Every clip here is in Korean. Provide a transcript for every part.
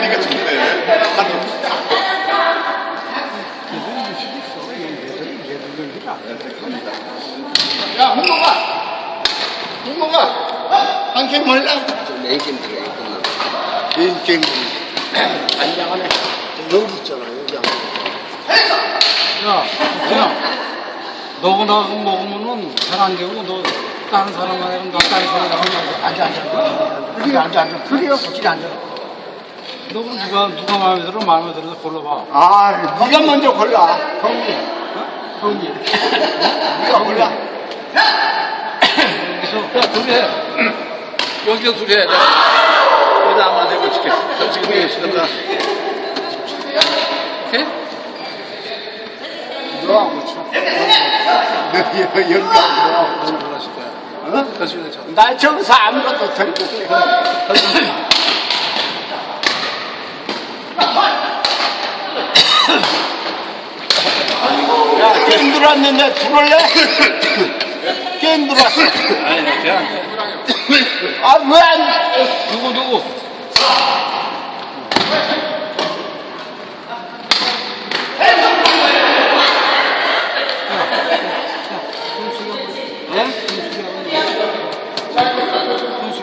그러니까 좋네. 야, 홍모가! 홍모가! 한 게임 몰라? 메인 게임 들어가 있구나. 메인 게임. 안장하네. 여기 있잖아, 여기 안 야, 그냥 너가 나가 먹으면은 잘 안 되고 너 다른 사람만 해면 나 다른 사람 하면 앉아 앉아 앉아 앉아 앉아 그래요 그렇게 앉아 너 누가 누가 마음에 들어 마음에 들어서 골라봐 아, 네가 먼저 골라. 형님. 형님. 네가 골라. 그래서 야 둘이 해 여기서 둘이 해 내가 여기다 아무나 대고 찍게 지금 해 시간다 오케이? 너하고 쳐. 여기 안 하실 거야? 어? 쳐나 저기서 아무것도 들고 야, 게임 들어왔는데 들어올래? 게임 들어왔어. 아니 그냥 아, 왜 안, 누구 누구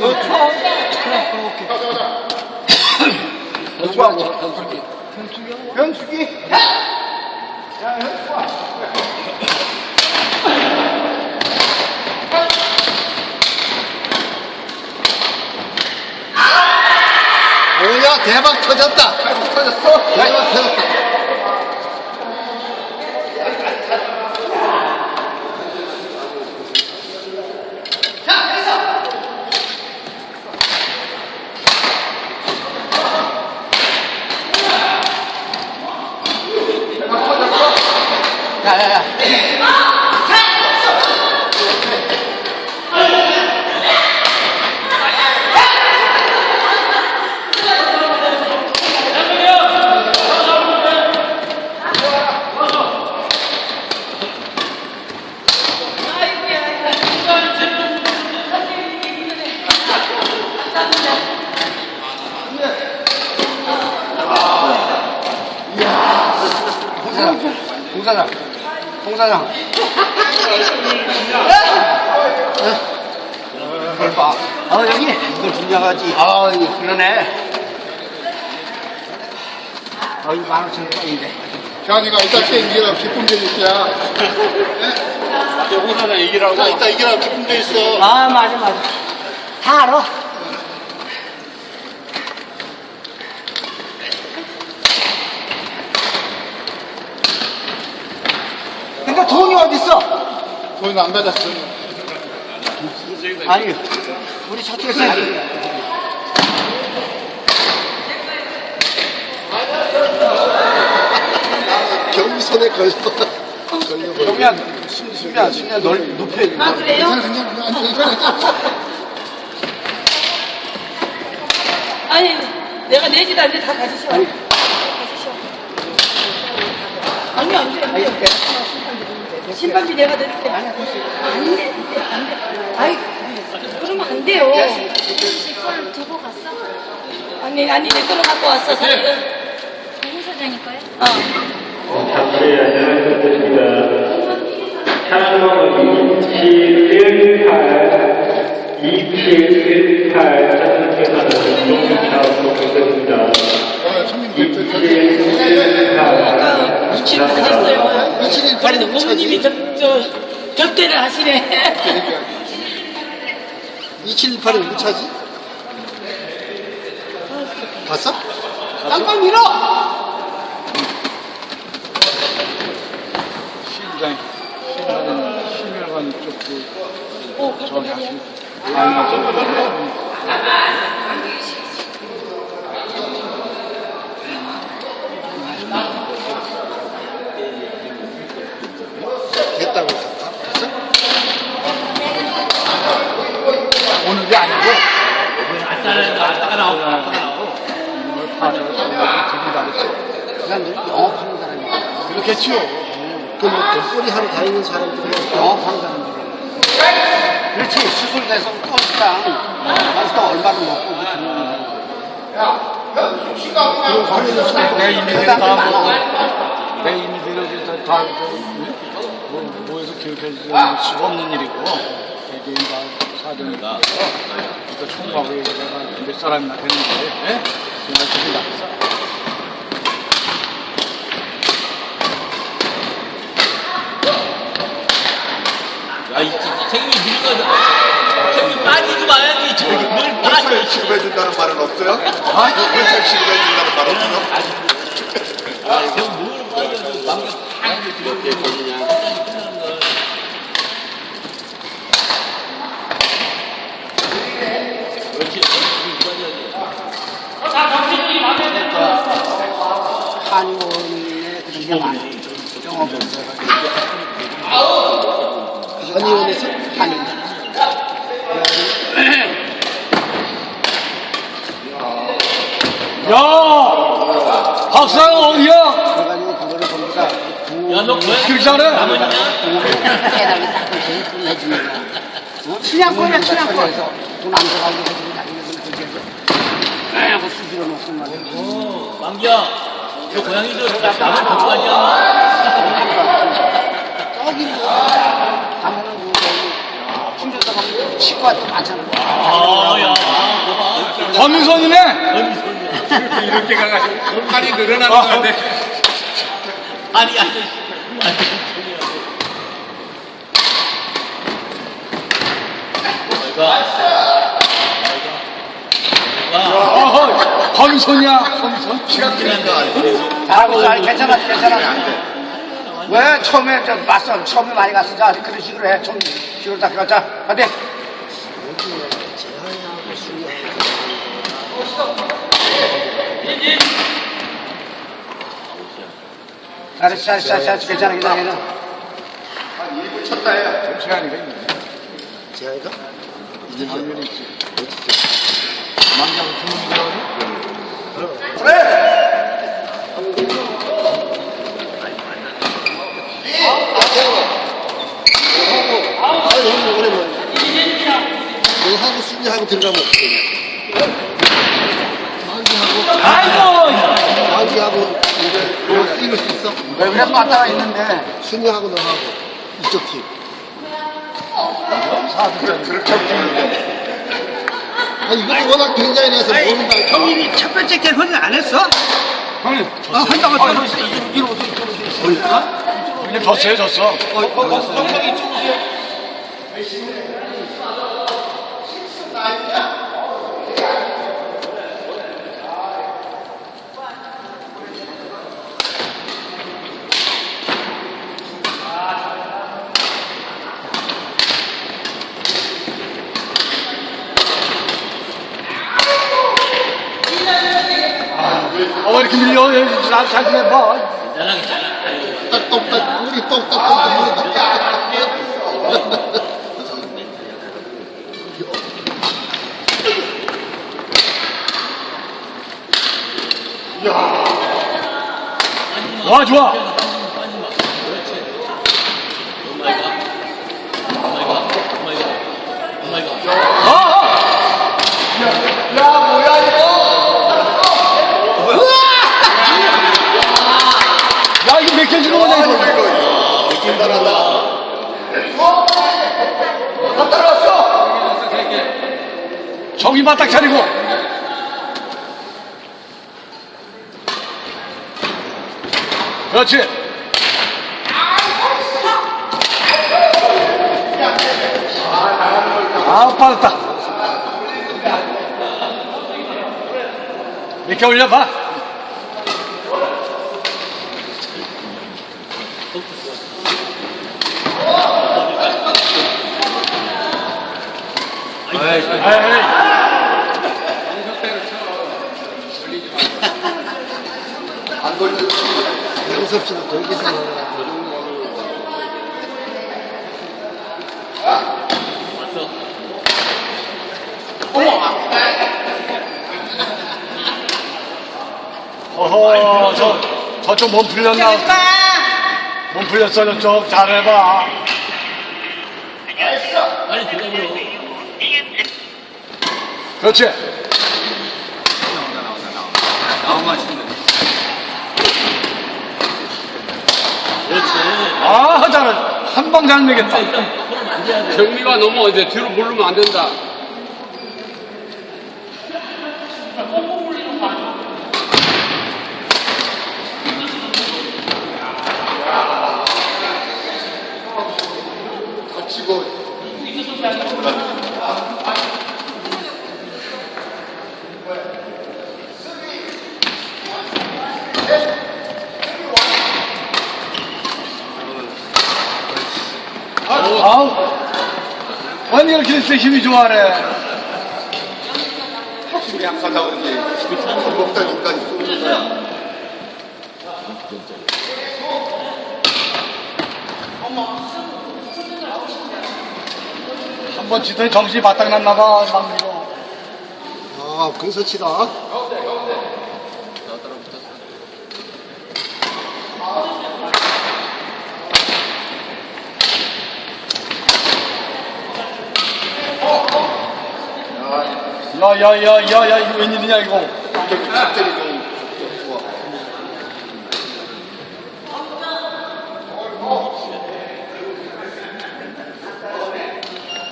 너 쳐? 누구하고? 현숙이? 야, 현숙아. 뭐야, 대박 터졌다. 대박 터졌어? 대박 터졌다. 홍사장 홍사장 그걸 봐. 어, 여기. 이걸 분양하지. 아, 이거 그러네. 어, 이거 만 오천 원인데. 현이가 이따 챙기라고 기쁨 돼 있어야. 홍사장 얘기라고 이따, 이따 이기라고 기쁨 돼 있어. 아, 맞아, 맞아. 다 알아. 돈이 어딨어? 돈 안 받았어. 아니, 우리 저쪽에서. 경비선에 걸려. 걸려버려. 경미야, 심미야, 심미야, 널 높여. 아 그래요? 아니, 내가 내지도 않는데 다 가지셔. 다 가지셔. 아니 안 돼 안 돼. 신발비 내가 드릴게. 안돼 안돼 안 돼. 아이 그러면 안 돼요. 이걸 두고 갔어? 아니 아니 내 거를 갖고 왔어 사실은. 공 사장님 거야? 어. 네, 안녕하셨습니다. 차수번호 2718, 2718 차선께서는 농차로 보겠습니다. 어, 손님 들 2718. 눈치를 보셨어요. 미친이 그래도 어머님이 저, 저 격대를 하시네. 2718은 못 차지? 봤어? 땅콩 밀어! 시장 심혈관 오 저기 깜짝이야. 하시 아니 맞죠? 오늘이 아니고 그 사람들이 영업하는 사람이야. 그렇겠지요 그 뭐 돈벌이 하러 다니는 사람들이 영업하는 사람들이야. 그렇지. 수술 돼서 또 식당. 가서 또 얼마를 먹고 그러는 거야. 내 이미지를 다 뭐, 내 이미지를 다, 다 뭐, 뭐에서 기억해 줄 수가 없는 일이고 개개인 다 사정이다. 그러니까 총각을 내가 몇 사람이나 예? 정말 기분 나빴어. 야, 이 생이 늙어서 생이 빠지지 마야지. 저기 늘 빠져. 혈액 취급해준다는 말은 없어요? 혈액 취급해준다는 말 없어요? 빠져. 그냥. 그렇지. 한의원에 그런 게 없어가지고. 한의원에서? 한의원. 야! 박사가 어디야? 그래가지고 그거를 전부 다 야, 너 고양이 그렇게 잘해? 깨달을 딱 그렇게. 어? 춘향권이야, 춘향권. 돈안 해주고 나중에 그걸 그렇게 해서 하고 수지로 놓고 말이야. 어, 고양이 저 남은 데리고 가지 않나? 저기 뭐 가면은 뭐 저기 충전도 가면 치과도 많잖아. 아, 야, 너 봐. 권민선이네? 이렇게 가가지고 팔이 늘어나는 거 같아. 아니. 아니, 어허, 권민선이야. 권민선? 잘하고 있어. 아니, 괜찮아, 괜찮아. 왜 처음에 저 맞서 처음에 많이 갔어. 자, 그런 식으로 해. 좀 식으로 딱 가자. 어디? 잘했어, 잘했어, 잘했어. 괜찮아, 괜찮아, 괜찮아. 쳤다 해요. 시간이가 있네. 제가? 당연히 있지. 망자고 주문이 들어가니? 아, 너무 오랜만에. 너 하고 수비하고 들어가면 어떡해. 아이고! 마귀하고 이제 너 뛰는 수 있어? 왜 그래? 맞다가 있는데. 승리하고 너하고 이쪽 팀. 그렇게 하면 아, 이거 워낙 굉장히 내서 모른다. 형님이 첫 번째 게임 허리 안 했어? 형님, 아, 한다고 아, 했어. 이리 오세요, 이리 오세요. 형님 졌어요, 졌어. 어, 왜 이렇게 밀려? 잘, 잘좀해 봐. 괜찮아, 괜찮아. 딱똑딱 우리 똑딱똑딱 와, 좋아. 어, 어. 야, 이거 몇개 주는 거냐, 이거. 정신 바짝 차리고. 그렇지. 아, 빠졌다. 이렇게 올려봐. 에이, 에이. 안 걸려. 연습 씨는 돌기서 어허, 저, 저쪽 몸 풀렸나? 몸 풀렸어, 저쪽. 잘해봐. 빨리 들어가버려. 그렇지. 아, 맛있네. 그렇지. 아, 잘해. 한방 잘 내겠다. 경미가 너무 이제 뒤로 모르면 안 된다. 치고 아우. 아니, 이렇게 해서 힘이 좋아하네. 힘이 약하다고 이제 먹다 여기까지 쏘는 거야. 한번 치더니 정신이 바짝 났나 봐, 막이거 아, 근서치다. 야, 야, 야, 야, 야, 이거 웬일이냐, 이거. 갑자기 좀 좋아.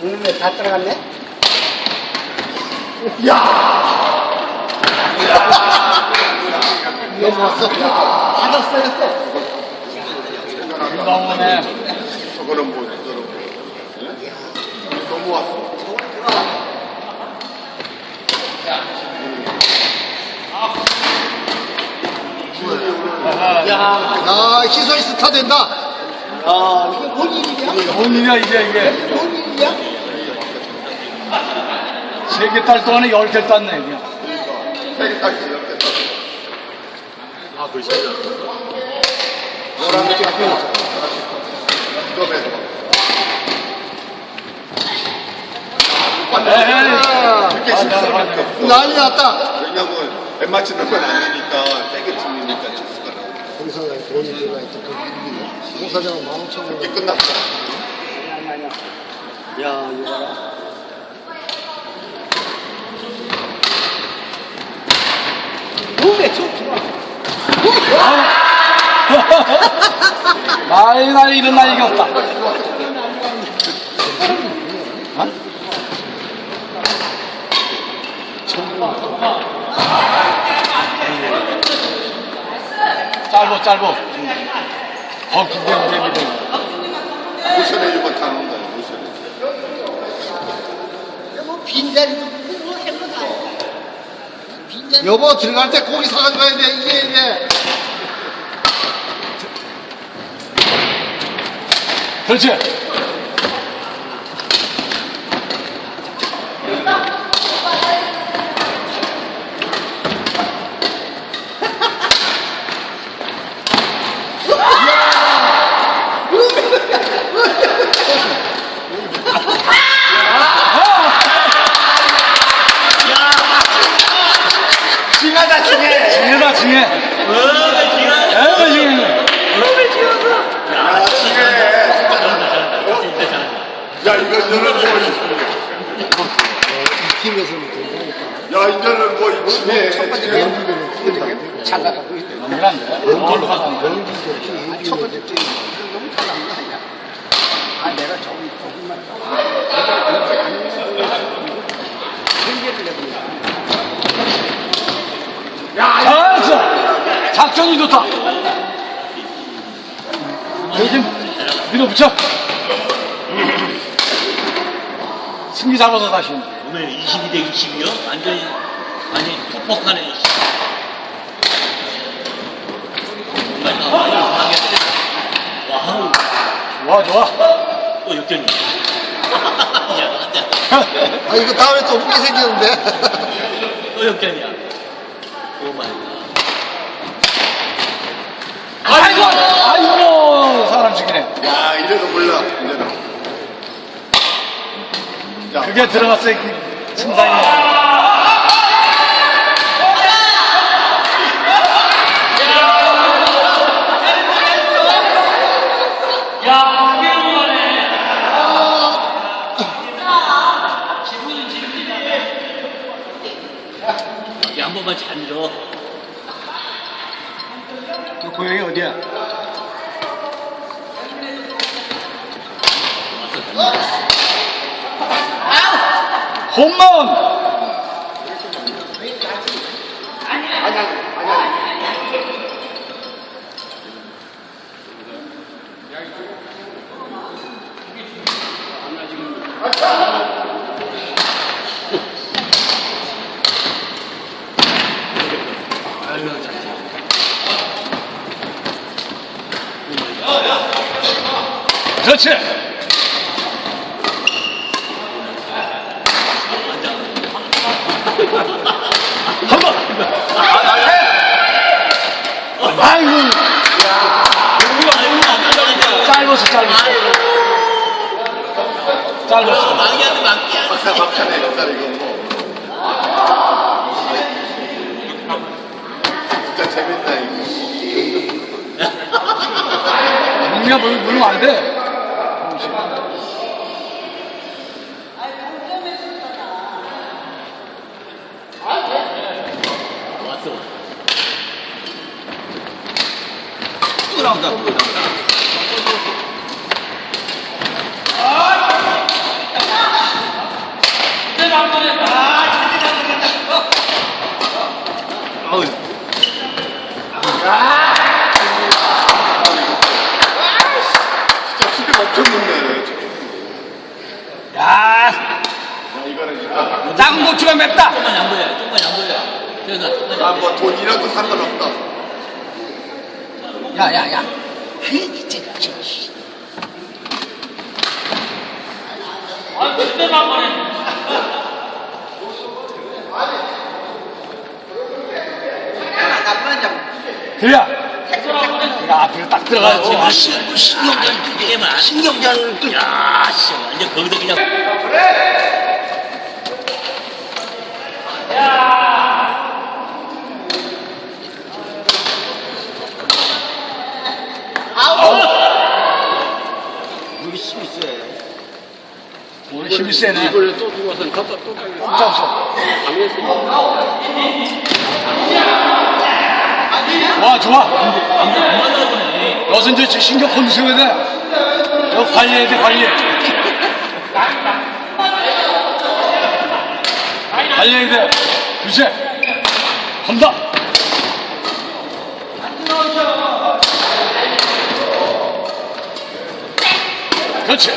눈에 다 들어갔네? 넘어왔어. 받았어요, 또. 나오네. 저거는 뭐, 저거는 뭐. 예? 넘어왔어. 야, 희소이 스타 된다. 아, 이게 뭔 일이야? 뭔 일이야, 이게, 이게. 뭔 일이야? 세개 딸 동안에 열 개 땄네, 그냥. 세개까지 이렇게 떴어. 아, 글쎄. 노란 게 앞에. 난리 났다. 왜냐면 웬 맞추는 건 아니니까 세개 치니까 공사장에 돈이 들어가 있던 그 일이 공사장은 만 오천 원 이게 끝났어. 야, 이거 봐라. 몸에 좀. 나이, 나이, 이런 나이가 없다. 짧어, 짧어. 더 긴데, 우리 모션에 이거 타는 거야, 모션에. 뭐 빈자리도 뭐 생각 안 해. 빈자리. 여보, 들어갈 때 고기 사가져야 돼, 이게 이제. 그렇지. 징하다, 징해. 징해다, 징해. 어, 기가. 에이, 징해. 아, 징해. 야, 이거 이제는 뭐, 이 팀에서는 된다니까 야, 이제는 뭐, 이 징해. 징해. 연기들은 틀리게 잘 나가고. 이란데. 놀러 가자. 연기도 없이 첫 번째 때 너무 잘 나간 거 아니야? 아, 내가 저기, 저기만. 내가 이렇게 안 해도 경계를 내보니까. 아, 진짜. 작전이 좋다. 요즘 밀어붙여. 승기 잡아서 다시. 오늘 22대 20이요? 완전히, 완전히 퍽퍽하네. 정말 많이 강했대. 와우, 좋아, 좋아. 또 역전이야. 야, 아, 이거 다음에 또 웃게 생겼는데. 또 역전이야. 오 마이 갓. 아이고, 아이고, 사람 죽이네. 야, 이래도 몰라, 그게 들어갔어요. 여기 한 번만 잘 밀어. 어디야? 홈런! 그렇지! 한번! 아이고! 짧았어, 짧았어. 짧았어. 망이한테 망이야. 막사 막차네 역사 이거 뭐. 진짜 재밌다 이거. 국미야 물, 물면 안 돼. 왔어. 또 나온다. 진짜 엄청 높네. 야, 야, 이거는 진짜. 작은 고추가 맵다. 조금만 양보해. 조금만 양보해. 그래서 조금만 양보해. 아뭐 돈이라도 상관없다. 야, 야, 야. 그, 진짜, 진짜. 그래야. 내가 앞으로 딱 들어가야지. 아, 신, 신경전 두 개만. 신경전 두 야, 씨. 완전 거기서 그냥. 여기 힘이 세. 오늘 힘이 세네. 이번에 또 들어와서 갖다 또. 진짜 없어. 와, 좋아. 여기서 이제 신경 컨디션해야 돼. 이거 관리해야 돼, 관리. 관리해야 돼. 그렇지. 간다. 그렇지.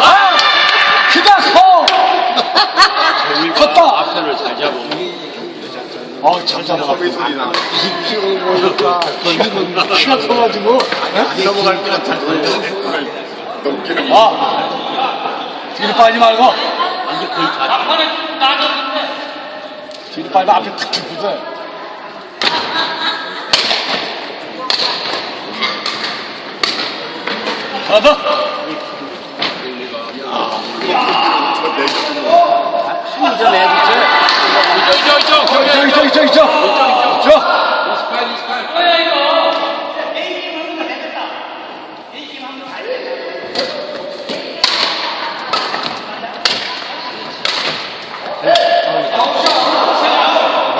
아! 키가 커! 컸다! 앞선을 잘 잡고. 어, 잘 잡아. 소리 나. 지금 보니까 키가 커가지고. 안 넘어갈 것 같은데. 그걸 넘기는 거. 아! 뒤로 빠지지 말고. 완전 거의 다. 뒤로 빠지면 앞에 탁 붙어. 하나 더.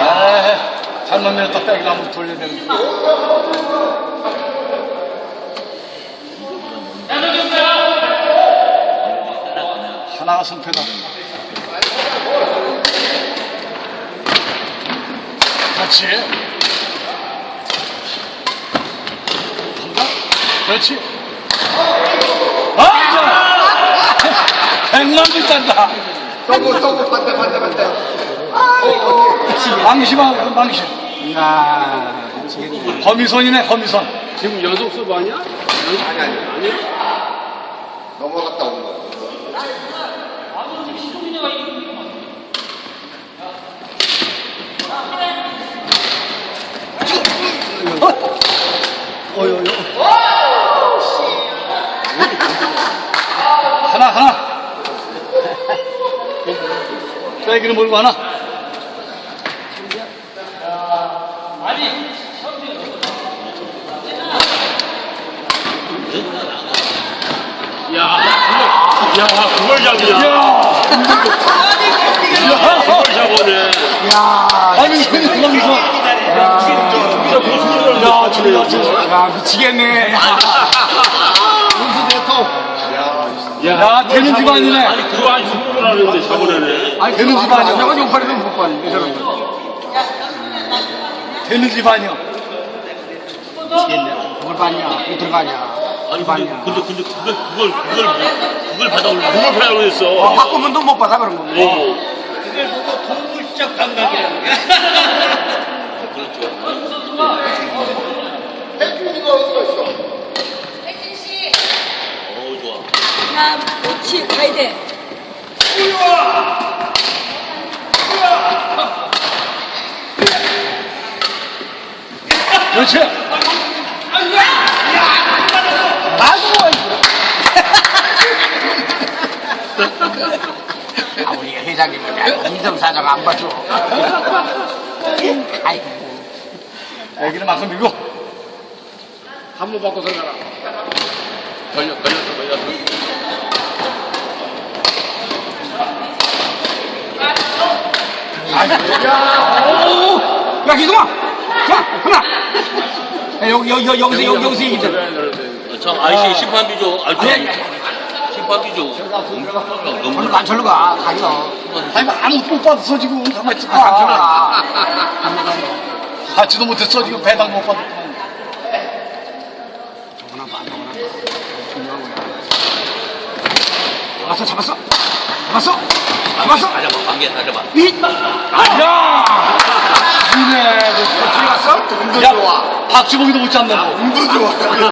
아, 잘못 밀었다 백을 한번 돌려야. 나가 성패다. 그렇지. 그렇지. 아! 백만 비싼다. 서브 서브 반대 반대 반대. 망심하고 망심. 야, 거미선이네 거미선. 지금 연속 서브 아니야? 아니 아니 아니. 넘어갔다 온 거. 하나 하나. 쐐기를 몰고 하나. 야, 그걸, 야, 그걸 잡냐? 야, 그걸 잡아내. 아니, 거미선. 야, 정말 진짜. 야, 미치겠네. 야, 되는 집안이네. 아니, 그거 안 죽는 하는데 잡으려네. 아니, 되는 집안이야. 내가 용팔이도 못 봤는데, 저런 거. 되는 집안이야. 미치겠네. 그걸 봤냐? 못 들어가냐? 아니, 근데, 봤냐? 근데, 근데, 그걸, 그걸, 그걸, 그걸 받아 올려. 그걸 받아올려 어, 했어. 바꾸면 돈 못 받아, 그런 거. 어. 그걸 보고 동물적 감각이라는 게. 혜준이가 어디가 있어? 어, 좋아. 나 그렇지 가야 돼. 그렇지. 아, 우리 회장님은 이점 사장 안 봐줘. 아이고. 애기는 만큼 밀고. 한번 바꿔서 가라. 걸려, 걸렸어, 걸렸어. 야! 자, 하나! 야, 여기, 여기, 여기, 여기서, 여기, 여기서 얘기 좀. 참, 아이씨, 심판비 줘. 아이고, 아니, 심판비 줘. 절로 너무 가, 절로 가. 가요. 아니, 아무것도 못 받았어, 지금. 가만히 있어. 아, 절로 가. 받지도 못했어, 지금. 배당 못 받았어. 너무나 봐, 너무나 봐. 중요한 거야. 잡았어, 잡았어. 잡았어. 잡았어. 가져봐, 관계 가져봐. 이! 야! 이네, 너 어떻게 갔어? 야, 박주봉이도 못 잡는다. 운도 좋아.